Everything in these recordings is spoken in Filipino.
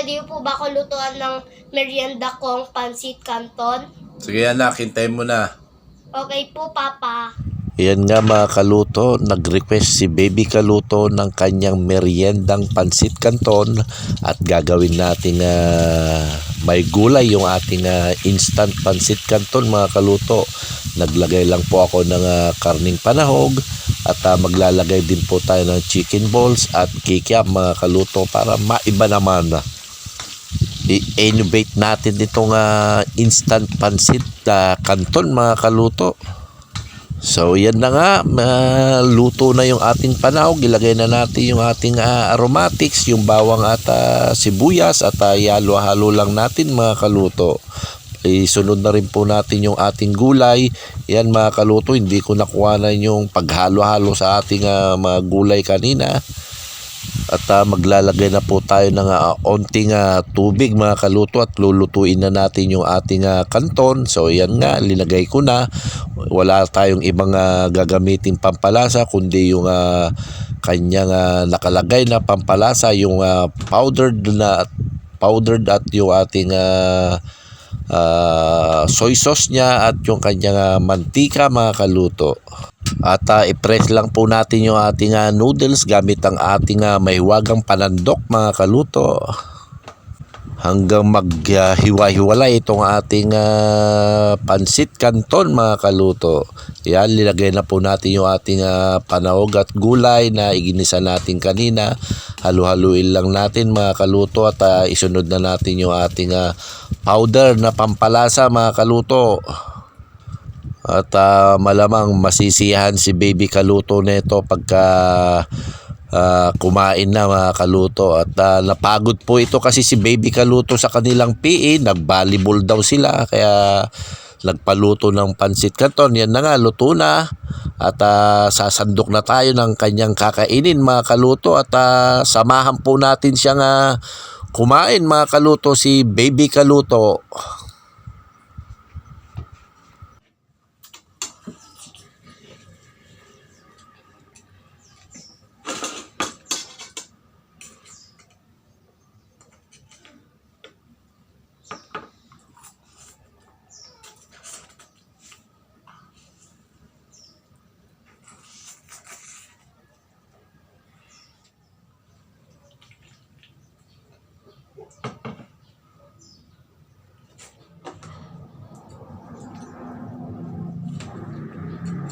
pwede po ba ako lutuan ng merienda kong pansit canton? Sige anak, hintayin mo na. Okay po, Papa. Yan nga mga kaluto, nag-request si Baby Kaluto ng kanyang meriendang pansit canton at gagawin natin ah, may gulay yung ating ah, instant pansit canton mga kaluto. Naglagay lang po ako ng ah, karning panahog at ah, maglalagay din po tayo ng chicken balls at kikiam mga kaluto para maiba naman i-innovate natin itong ah, instant pansit ah, canton mga kaluto. So yan na nga, luto na yung ating panahog. Ilagay na natin yung ating ah, aromatics, yung bawang at ah, sibuyas at uh, halo-halo lang natin mga kaluto. Isunod na rin po natin yung ating gulay. Yan mga kaluto, hindi ko nakuha na yung paghalo-halo sa ating ah, mga gulay kanina. At ah, maglalagay na po tayo ng ah, onting ah, tubig mga kaluto at lulutuin na natin yung ating ah, kanton. So yan nga, linagay ko na. Wala tayong ibang ah, gagamitin pampalasa kundi yung ah, kanyang ah, nakalagay na pampalasa, yung ah, powdered na powdered at yung ating ah, ah, soy sauce niya at yung kanyang ah, mantika mga kaluto. At ah, i-press lang po natin yung ating ah, noodles gamit ang ating uh, mahiwagang panandok mga kaluto. Hanggang maghiwa-hiwalay itong ating ah, pansit canton mga kaluto. Yan, lilagay na po natin yung ating ah, panahog at gulay na iginisa natin kanina. Halu-haluin lang natin mga kaluto at ah, isunod na natin yung ating ah, powder na pampalasa mga kaluto. At ah, malamang masisiyahan si baby kaluto nito pagka ah, kumain na mga kaluto. At ah, napagod po ito kasi si baby kaluto sa kanilang PE. Nag-volleyball daw sila kaya nagpaluto ng pansit canton. Yan na nga, luto na. At ah, sasandok na tayo ng kanyang kakainin mga kaluto. At ah, samahan po natin siyang ah, kumain mga kaluto si baby kaluto.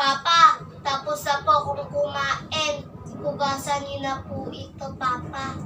Papa, tapos na po akong kumain. Hugasan niyo na po ito, Papa.